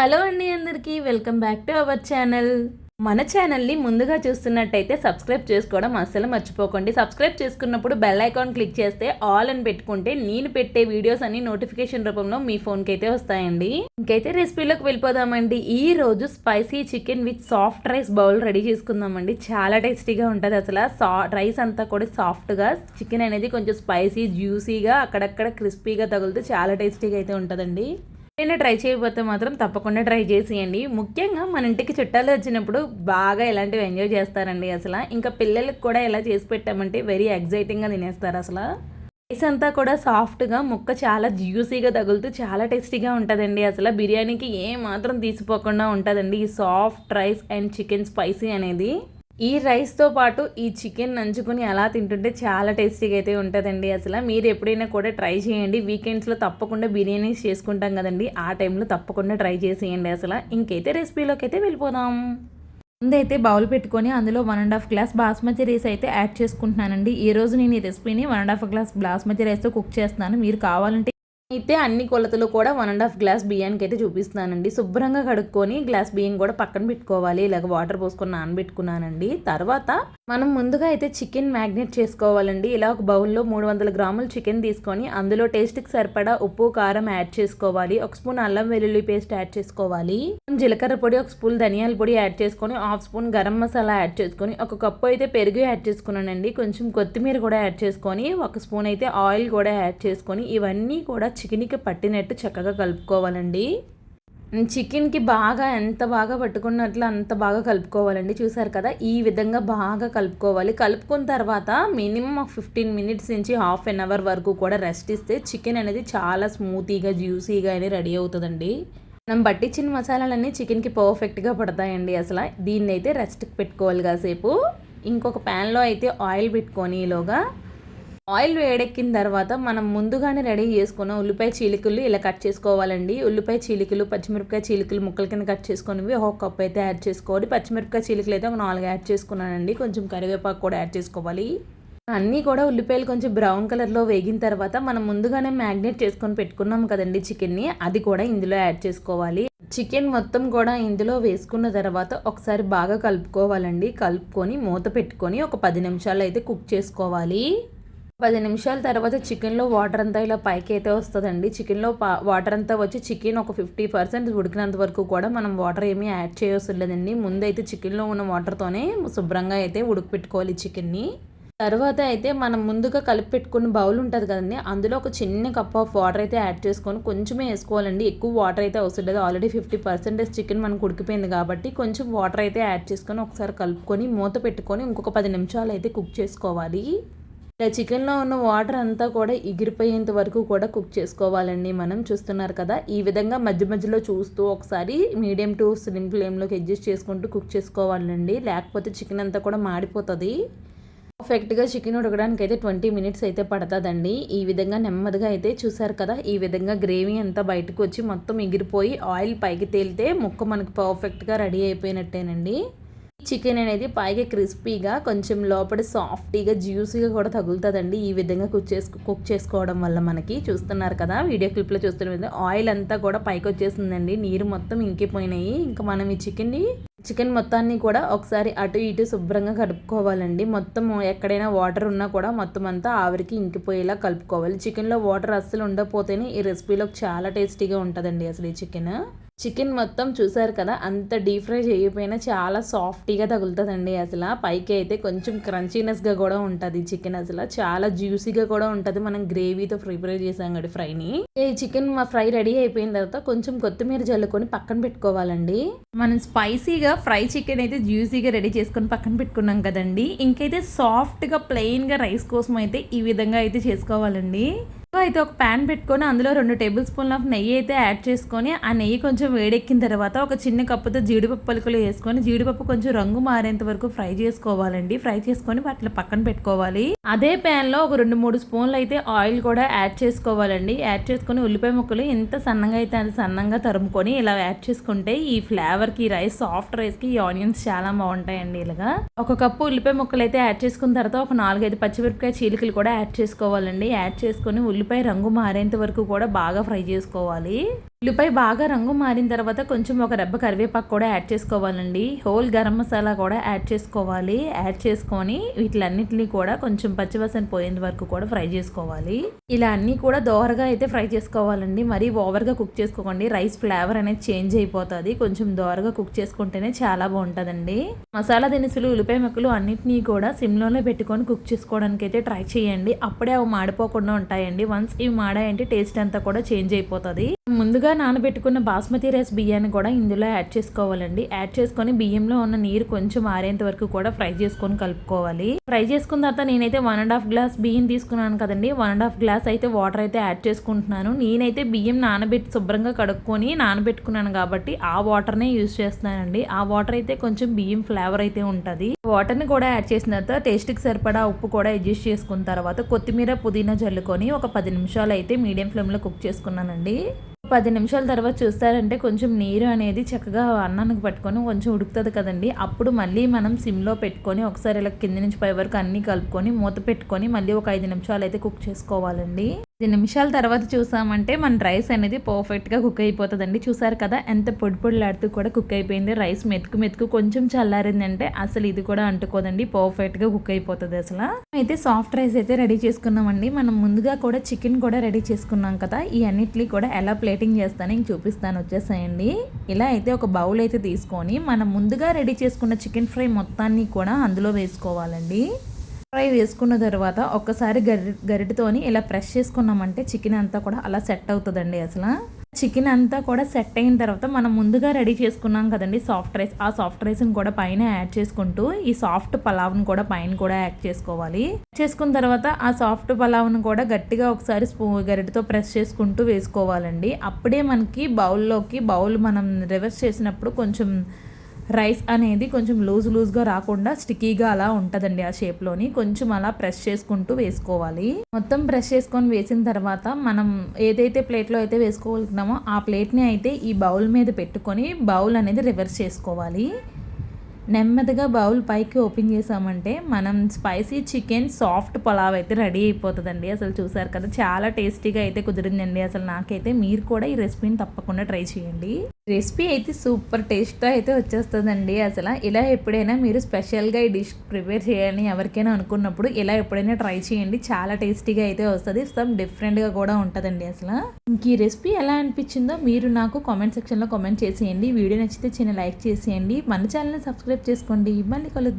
Hello అండి అందరికీ welcome back to our channel. మన ఛానల్ని ముందుగా చూస్తున్నట్టయితే సబ్స్క్రైబ్ చేసుకోవడం అస్సలు మర్చిపోకండి. సబ్స్క్రైబ్ చేసుకున్నప్పుడు బెల్ ఐకాన్ క్లిక్ చేస్తే ఆల్ అని పెట్టుకుంటే నేను పెట్టే వీడియోస్ అన్ని నోటిఫికేషన్ రూపంలో మీ ఫోన్కి అయితే వస్తాయండి. ఇంకైతే రెసిపీలోకి వెళ్ళిపోదామండి. ఈ రోజు spicy chicken with soft rice bowl ready చేసుకుందామండి. చాలా టేస్టీగా ఉంటుంది అసలు. సా రైస్ అంతా కూడా సాఫ్ట్గా చికెన్ అనేది కొంచెం స్పైసీ జ్యూసీగా అక్కడక్కడ క్రిస్పీగా తగులుతూ చాలా టేస్టీగా అయితే ఉంటుందండి. నేను ట్రై చేయకపోతే మాత్రం తప్పకుండా ట్రై చేసేయండి. ముఖ్యంగా మన ఇంటికి చుట్టాలు వచ్చినప్పుడు బాగా ఇలాంటివి ఎంజాయ్ చేస్తారండి అసలు. ఇంకా పిల్లలకు కూడా ఎలా చేసి పెట్టామంటే వెరీ ఎగ్జైటింగ్గా తినేస్తారు అసలు. రైస్ అంతా కూడా సాఫ్ట్గా ముక్క చాలా జ్యూసీగా తగులుతూ చాలా టేస్టీగా ఉంటుందండి అసలు. బిర్యానీకి ఏ మాత్రం తీసిపోకుండా ఉంటుందండి ఈ soft rice and chicken spicy అనేది. ఈ రైస్తో పాటు ఈ చికెన్ నంచుకుని అలా తింటుంటే చాలా టేస్టీగా అయితే ఉంటుందండి అసలు. మీరు ఎప్పుడైనా కూడా ట్రై చేయండి. వీకెండ్స్లో తప్పకుండా బిర్యానీస్ చేసుకుంటాం కదండి. ఆ టైంలో తప్పకుండా ట్రై చేసేయండి అసలు. ఇంకైతే రెసిపీలోకి అయితే వెళ్ళిపోదాం. ముందైతే బౌల్ పెట్టుకొని అందులో one and half glass basmati rice అయితే యాడ్ చేసుకుంటున్నానండి. ఈ రోజు నేను ఈ రెసిపీని one and half glass basmati రైస్తో కుక్ చేస్తున్నాను. మీరు కావాలంటే అయితే అన్ని కొలతలు కూడా వన్ అండ్ హాఫ్ గ్లాస్ బియ్యానికి అయితే చూపిస్తున్నానండి. శుభ్రంగా కడుక్కొని గ్లాస్ బియ్యం కూడా పక్కన పెట్టుకోవాలి. ఇలాగ వాటర్ పోసుకొని నానబెట్టుకున్నానండి. తర్వాత మనం ముందుగా అయితే చికెన్ మ్యాగ్నేట్ చేసుకోవాలండి. ఇలా ఒక బౌల్లో మూడు వందల గ్రాములు చికెన్ తీసుకొని అందులో టేస్ట్కి సరిపడా ఉప్పు కారం యాడ్ చేసుకోవాలి. ఒక స్పూన్ అల్లం వెల్లుల్లి పేస్ట్ యాడ్ చేసుకోవాలి. జీలకర్ర పొడి ఒక స్పూన్ ధనియాల పొడి యాడ్ చేసుకొని half spoon garam masala add చేసుకొని ఒక కప్పు అయితే పెరుగు యాడ్ చేసుకున్నానండి. కొంచెం కొత్తిమీర కూడా యాడ్ చేసుకొని ఒక స్పూన్ అయితే ఆయిల్ కూడా యాడ్ చేసుకొని ఇవన్నీ కూడా చికెన్కి పట్టినట్టు చక్కగా కలుపుకోవాలండి. చికెన్కి బాగా ఎంత బాగా పట్టుకున్నట్లు అంత బాగా కలుపుకోవాలండి. చూసారు కదా ఈ విధంగా బాగా కలుపుకోవాలి. కలుపుకున్న తర్వాత మినిమం ఫిఫ్టీన్ మినిట్స్ నుంచి హాఫ్ అన్ అవర్ వరకు కూడా రెస్ట్ ఇస్తే చికెన్ అనేది చాలా స్మూతీగా జ్యూసీగా అనేది రెడీ అవుతుందండి. మనం పట్టించిన మసాలాలన్నీ చికెన్కి పర్ఫెక్ట్గా పడతాయండి అసలు. దీన్ని అయితే రెస్ట్కి పెట్టుకోవాలి కాసేపు. ఇంకొక ప్యాన్లో అయితే ఆయిల్ పెట్టుకొని ఈలోగా ఆయిల్ వేడెక్కిన తర్వాత మనం ముందుగానే రెడీ చేసుకున్న ఉల్లిపాయ చీలికలు ఇలా కట్ చేసుకోవాలండి. ఉల్లిపాయ చీలికలు పచ్చిమిరపకాయ చీలికలు ముక్కల కింద కట్ చేసుకునేవి ఒక కప్ అయితే యాడ్ చేసుకోవాలి. పచ్చిమిరపకాయ చీలికలు అయితే ఒక నాలుగు యాడ్ చేసుకున్నానండి. కొంచెం కరివేపాకు కూడా యాడ్ చేసుకోవాలి. అన్నీ కూడా ఉల్లిపాయలు కొంచెం బ్రౌన్ కలర్లో వేగిన తర్వాత మనం ముందుగానే మ్యాగ్నేట్ చేసుకొని పెట్టుకున్నాం కదండి చికెన్ని. అది కూడా ఇందులో యాడ్ చేసుకోవాలి. చికెన్ మొత్తం కూడా ఇందులో వేసుకున్న తర్వాత ఒకసారి బాగా కలుపుకోవాలండి. కలుపుకొని మూత పెట్టుకొని ఒక పది నిమిషాలు అయితే కుక్ చేసుకోవాలి. పది నిమిషాల తర్వాత చికెన్లో వాటర్ అంతా ఇలా పైకి అయితే వస్తుందండి. చికెన్లో వాటర్ అంతా వచ్చి చికెన్ ఒక ఫిఫ్టీ పర్సెంట్ ఉడికినంత వరకు కూడా మనం వాటర్ ఏమీ యాడ్ చేయవలసిన లేదండి ముందైతే చికెన్లో ఉన్న వాటర్తోనే శుభ్రంగా అయితే ఉడికిపెట్టుకోవాలి చికెన్ని. తర్వాత అయితే మనం ముందుగా కలిపి పెట్టుకున్న బౌల్ ఉంటుంది కదండి అందులో ఒక చిన్న కప్ ఆఫ్ వాటర్ అయితే యాడ్ చేసుకొని కొంచెమే వేసుకోవాలండి. ఎక్కువ వాటర్ అయితే అవసరం లేదు. ఆల్రెడీ ఫిఫ్టీ పర్సెంటేజ్ చికెన్ మనకు ఉడికిపోయింది కాబట్టి కొంచెం వాటర్ అయితే యాడ్ చేసుకొని ఒకసారి కలుపుకొని మూత పెట్టుకొని ఇంకొక పది నిమిషాలు అయితే కుక్ చేసుకోవాలి. ఇలా చికెన్లో ఉన్న వాటర్ అంతా కూడా ఎగిరిపోయేంత వరకు కూడా కుక్ చేసుకోవాలండి. మనం చూస్తున్నారు కదా ఈ విధంగా మధ్య మధ్యలో చూస్తూ ఒకసారి మీడియం టు స్లిమ్ ఫ్లేమ్లోకి అడ్జస్ట్ చేసుకుంటూ కుక్ చేసుకోవాలండి. లేకపోతే చికెన్ అంతా కూడా మాడిపోతుంది. పర్ఫెక్ట్గా చికెన్ ఉడకడానికి అయితే ట్వంటీ మినిట్స్ అయితే పడుతుందండి. ఈ విధంగా నెమ్మదిగా అయితే చూసారు కదా ఈ విధంగా గ్రేవీ అంతా బయటకు వచ్చి మొత్తం ఎగిరిపోయి ఆయిల్ పైకి తేలితే ముక్క మనకు పర్ఫెక్ట్గా రెడీ అయిపోయినట్టేనండి. చికెన్ అనేది పైకి క్రిస్పీగా కొంచెం లోపల సాఫ్టీగా జ్యూసీగా కూడా తగులుతుందండి. ఈ విధంగా కుక్ చేసుకో కుక్ చేసుకోవడం వల్ల మనకి చూస్తున్నారు కదా వీడియో క్లిప్లో చూస్తున్న ఆయిల్ అంతా కూడా పైకి వచ్చేసిందండి. నీరు మొత్తం ఇంకిపోయినాయి. ఇంకా మనం ఈ చికెన్ని చికెన్ మొత్తాన్ని కూడా ఒకసారి అటు ఇటు శుభ్రంగా కలుపుకోవాలండి మొత్తం ఎక్కడైనా వాటర్ ఉన్నా కూడా మొత్తం అంతా ఆవిరికి ఇంకిపోయేలా కలుపుకోవాలి. చికెన్లో వాటర్ అస్సలు ఉండకపోతేనే ఈ రెసిపీలో చాలా టేస్టీగా ఉంటుందండి అసలు ఈ చికెన్ చికెన్ మొత్తం చూసారు కదా అంత డీప్ ఫ్రై చేయకపోయినా చాలా సాఫ్టీగా తగులుతుందండి అసలు. పైకి అయితే కొంచెం క్రంచీనెస్గా కూడా ఉంటుంది చికెన్ అసలు. చాలా జ్యూసీగా కూడా ఉంటుంది మనం గ్రేవీతో ప్రిపేర్ చేసాం కదా ఫ్రైని. ఈ చికెన్ మా ఫ్రై రెడీ అయిపోయిన తర్వాత కొంచెం కొత్తిమీర జల్లుకొని పక్కన పెట్టుకోవాలండి. మనం స్పైసీగా ఫ్రై చికెన్ అయితే జ్యూసీగా రెడీ చేసుకొని పక్కన పెట్టుకున్నాం కదండి. ఇంకైతే సాఫ్ట్గా ప్లెయిన్గా రైస్ కోసం అయితే ఈ విధంగా అయితే చేసుకోవాలండి. అయితే ఒక ప్యాన్ పెట్టుకొని అందులో రెండు టేబుల్ స్పూన్ల ఆఫ్ నెయ్యి అయితే యాడ్ చేసుకొని ఆ నెయ్యి కొంచెం వేడెక్కిన తర్వాత ఒక చిన్న కప్పుతో జీడిపప్పు పలుకులు వేసుకొని జీడిపప్పు కొంచెం రంగు మారేంత వరకు ఫ్రై చేసుకోవాలండి. ఫ్రై చేసుకొని వాటిని పక్కన పెట్టుకోవాలి. అదే ప్యాన్లో ఒక రెండు మూడు స్పూన్లు అయితే ఆయిల్ కూడా యాడ్ చేసుకోవాలండి. యాడ్ చేసుకొని ఉల్లిపాయ ముక్కలు ఎంత సన్నగా అయితే అంత సన్నంగా తరుముకొని ఇలా యాడ్ చేసుకుంటే ఈ ఫ్లేవర్కి రైస్ సాఫ్ట్ రైస్కి ఈ ఆనియన్స్ చాలా బాగుంటాయండి ఇలాగా. ఒక కప్పు ఉల్లిపాయ ముక్కలు అయితే యాడ్ చేసుకున్న తర్వాత ఒక నాలుగైదు పచ్చిమిరపకాయ చీలికలు కూడా యాడ్ చేసుకోవాలండి. యాడ్ చేసుకొని ఉల్లిపాయ రంగు మారేంత వరకు కూడా బాగా ఫ్రై చేసుకోవాలి. ఉల్లిపాయ బాగా రంగు మారిన తర్వాత కొంచెం ఒక రెబ్బ కరివేపాకు కూడా యాడ్ చేసుకోవాలండి. హోల్ గరం మసాలా కూడా యాడ్ చేసుకోవాలి. యాడ్ చేసుకొని వీటిలన్నిటిని కూడా కొంచెం పచ్చివసన పోయేంత వరకు కూడా ఫ్రై చేసుకోవాలి. ఇలా అన్నీ కూడా దోరగా అయితే ఫ్రై చేసుకోవాలండి. మరీ ఓవర్గా కుక్ చేసుకోకండి. రైస్ ఫ్లేవర్ అనేది చేంజ్ అయిపోతుంది. కొంచెం దోరగా కుక్ చేసుకుంటేనే చాలా బాగుంటుందండి. మసాలా దినుసులు ఉల్లిపాయ ముక్కలు అన్నిటినీ కూడా సిమ్లోనే పెట్టుకొని కుక్ చేసుకోవడానికి అయితే ట్రై చేయండి. అప్పుడే అవి మాడిపోకుండా ఉంటాయండి. వన్స్ ఇవి మాడాయంటే టేస్ట్ అంతా కూడా చేంజ్ అయిపోతుంది. ముందుగా నానబెట్టుకున్న బాస్మతి రైస్ బియ్యాన్ని కూడా ఇందులో యాడ్ చేసుకోవాలండి. యాడ్ చేసుకొని బియ్యంలో ఉన్న నీరు కొంచెం ఆరేంత వరకు కూడా ఫ్రై చేసుకొని కలుపుకోవాలి. ఫ్రై చేసుకున్న తర్వాత నేనైతే వన్ అండ్ హాఫ్ గ్లాస్ బియ్యం తీసుకున్నాను కదండి. వన్ అండ్ హాఫ్ గ్లాస్ అయితే వాటర్ అయితే యాడ్ చేసుకుంటున్నాను. నేనైతే బియ్యం నానబెట్టి శుభ్రంగా కడుక్కొని నానబెట్టుకున్నాను కాబట్టి ఆ వాటర్నే యూజ్ చేస్తున్నానండి. ఆ వాటర్ అయితే కొంచెం బియ్యం ఫ్లేవర్ అయితే ఉంటుంది. వాటర్ని కూడా యాడ్ చేసిన తర్వాత టేస్ట్కి సరిపడా ఉప్పు కూడా అడ్జస్ట్ చేసుకున్న తర్వాత కొత్తిమీర పుదీనా జల్లుకొని ఒక పది నిమిషాలు అయితే మీడియం ఫ్లేమ్లో కుక్ చేసుకున్నానండి. పది నిమిషాల తర్వాత చూస్తారంటే కొంచెం నీరు అనేది చక్కగా అన్నానికి పట్టుకొని కొంచెం ఉడుకుతుంది కదండి. అప్పుడు మళ్ళీ మనం సిమ్లో పెట్టుకొని ఒకసారి ఇలా కింద నుంచి పై వరకు అన్నీ కలుపుకొని మూత పెట్టుకొని మళ్ళీ ఒక ఐదు నిమిషాలు అయితే కుక్ చేసుకోవాలండి. పది నిమిషాల తర్వాత చూసామంటే మన రైస్ అనేది పర్ఫెక్ట్గా కుక్ అయిపోతుందండి. చూసారు కదా ఎంత పొడి పొడిలాడుతూ కూడా కుక్ అయిపోయింది. రైస్ మెతుకు మెతుకు కొంచెం చల్లారిందంటే అసలు ఇది కూడా అంటుకోదండి. పర్ఫెక్ట్గా కుక్ అయిపోతుంది అసలు. అయితే సాఫ్ట్ రైస్ అయితే రెడీ చేసుకున్నామండి. మనం ముందుగా కూడా చికెన్ కూడా రెడీ చేసుకున్నాం కదా ఈ అన్నిటిని కూడా ఎలా ప్లేటింగ్ చేస్తానో ఇంక చూపిస్తాను. వచ్చేసాయండి. ఇలా అయితే ఒక బౌల్ అయితే తీసుకొని మనం ముందుగా రెడీ చేసుకున్న చికెన్ ఫ్రై మొత్తాన్ని కూడా అందులో వేసుకోవాలండి. ఫ్రై వేసుకున్న తర్వాత ఒక్కసారి గరి గరిటతోని ఇలా ప్రెస్ చేసుకున్నామంటే చికెన్ అంతా కూడా అలా సెట్ అవుతుందండి అసలు. చికెన్ అంతా కూడా సెట్ అయిన తర్వాత మనం ముందుగా రెడీ చేసుకున్నాం కదండి సాఫ్ట్ రైస్. ఆ సాఫ్ట్ రైస్ని కూడా పైన యాడ్ చేసుకుంటూ ఈ సాఫ్ట్ పలావ్ని కూడా పైన కూడా యాడ్ చేసుకోవాలి. చేసుకున్న తర్వాత ఆ సాఫ్ట్ పలావ్ను కూడా గట్టిగా ఒకసారి స్పూ గరిటతో ప్రెస్ చేసుకుంటూ వేసుకోవాలండి. అప్పుడే మనకి బౌల్లోకి బౌల్ మనం రివర్స్ చేసినప్పుడు కొంచెం రైస్ అనేది కొంచెం లూజ్ లూజ్గా రాకుండా స్టిక్కీగా అలా ఉంటుందండి ఆ షేప్లోని. కొంచెం అలా ప్రెస్ చేసుకుంటూ వేసుకోవాలి. మొత్తం ప్రెస్ చేసుకొని వేసిన తర్వాత మనం ఏదైతే ప్లేట్లో అయితే వేసుకోగలుగుతున్నామో ఆ ప్లేట్ని అయితే ఈ బౌల్ మీద పెట్టుకొని బౌల్ అనేది రివర్స్ చేసుకోవాలి. నెమ్మదిగా బౌల్ పైకి ఓపెన్ చేసామంటే మనం స్పైసీ చికెన్ సాఫ్ట్ పులావ్ అయితే రెడీ అయిపోతుందండి. అసలు చూసారు కదా చాలా టేస్టీగా అయితే కుదిరిందండి. అసలు నాకైతే మీరు కూడా ఈ రెసిపీని తప్పకుండా ట్రై చేయండి. రెసిపీ అయితే సూపర్ టేస్ట్తో అయితే వచ్చేస్తుందండి. అసలు ఇలా ఎప్పుడైనా మీరు స్పెషల్గా ఈ డిష్ ప్రిపేర్ చేయాలని ఎవరికైనా అనుకున్నప్పుడు ఇలా ఎప్పుడైనా ట్రై చేయండి. చాలా టేస్టీగా అయితే వస్తుంది. సమ్ డిఫరెంట్గా కూడా ఉంటుందండి అసలు. ఇంక ఈ రెసిపీ ఎలా అనిపించిందో మీరు నాకు కామెంట్ సెక్షన్లో కామెంట్ చేసేయండి. వీడియో నచ్చితే చిన్న లైక్ చేసేయండి. మన ఛానల్ని సబ్స్క్రైబ్ చేసుకోండి. మళ్ళీ కలుద్దాం.